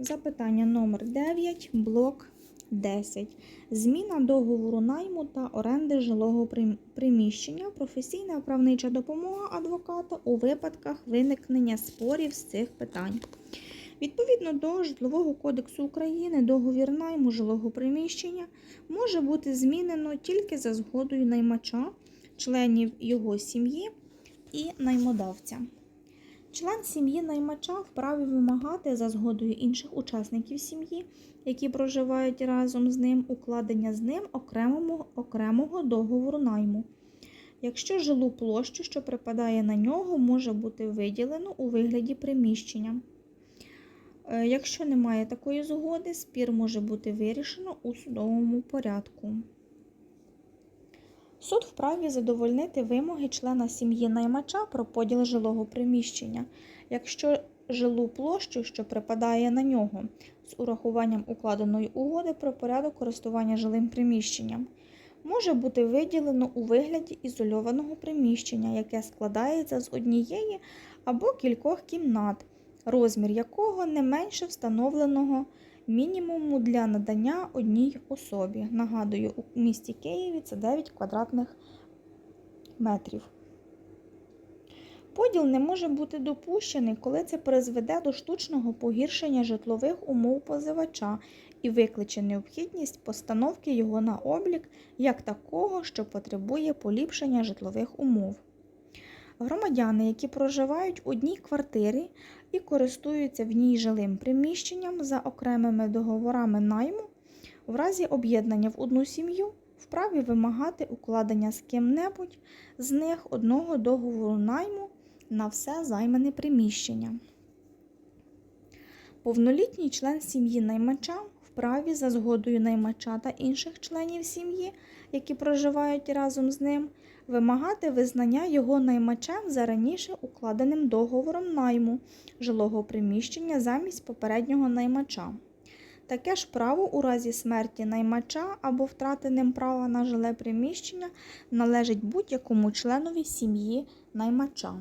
Запитання номер 9, блок 10. Зміна договору найму та оренди жилого приміщення, професійна правнича допомога адвоката у випадках виникнення спорів з цих питань. Відповідно до Житлового кодексу України, договір найму жилого приміщення може бути змінено тільки за згодою наймача, членів його сім'ї і наймодавця. Член сім'ї наймача вправі вимагати за згодою інших учасників сім'ї, які проживають разом з ним, укладення з ним окремого, окремого договору найму. Якщо жилу площу, що припадає на нього, може бути виділено у вигляді приміщення. Е, Якщо немає такої згоди, спір може бути вирішено у судовому порядку. Суд вправі задовольнити вимоги члена сім'ї наймача про поділ жилого приміщення, якщо жилу площу, що припадає на нього, з урахуванням укладеної угоди про порядок користування жилим приміщенням, може бути виділено у вигляді ізольованого приміщення, яке складається з однієї або кількох кімнат, розмір якого не менше встановленого мінімуму для надання одній особі. Нагадую, у місті Києві це 9 квадратних метрів. Поділ не може бути допущений, коли це призведе до штучного погіршення житлових умов позивача і викличе необхідність постановки його на облік як такого, що потребує поліпшення житлових умов. Громадяни, які проживають у одній квартирі і користуються в ній жилим приміщенням за окремими договорами найму, в разі об'єднання в одну сім'ю вправі вимагати укладення з ким-небудь з них одного договору найму на все займане приміщення. Повнолітній член сім'ї наймача вправі за згодою наймача та інших членів сім'ї, які проживають разом з ним, вимагати визнання його наймачем за раніше укладеним договором найму жилого приміщення замість попереднього наймача. Таке ж право у разі смерті наймача або втрати ним права на жиле приміщення належить будь-якому членові сім'ї наймача.